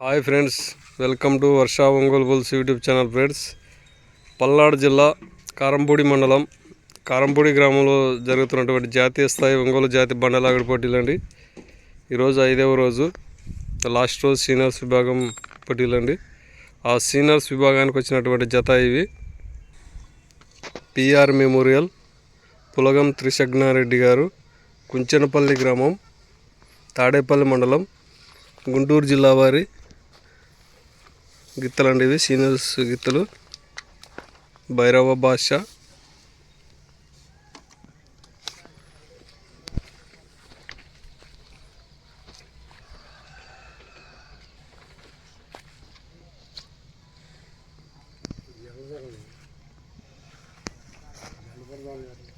Hi friends welcome to Varsha Ongole bulls YouTube channel friends. Palnadu జిల్లా కారంపూడి మండలం కారంపూడి గ్రామంలో జరుగుతున్నటువంటి జాతీయ స్థాయి ఒంగోలు జాతి బండలాగడి పోటీలండి. ఈరోజు ఐదవ రోజు లాస్ట్ రోజు సీనియర్స్ విభాగం పోటీలండి. ఆ సీనియర్స్ విభాగానికి వచ్చినటువంటి జత ఇవి. పిఆర్ మెమోరియల్ పులగం త్రిశగ్నారెడ్డి గారు కుంచెనపల్లి గ్రామం తాడేపల్లి మండలం గుంటూరు జిల్లా వారి గిత్తలు అండి ఇవి సీనియర్స్ గిత్తలు భైరవ భాష Gracias.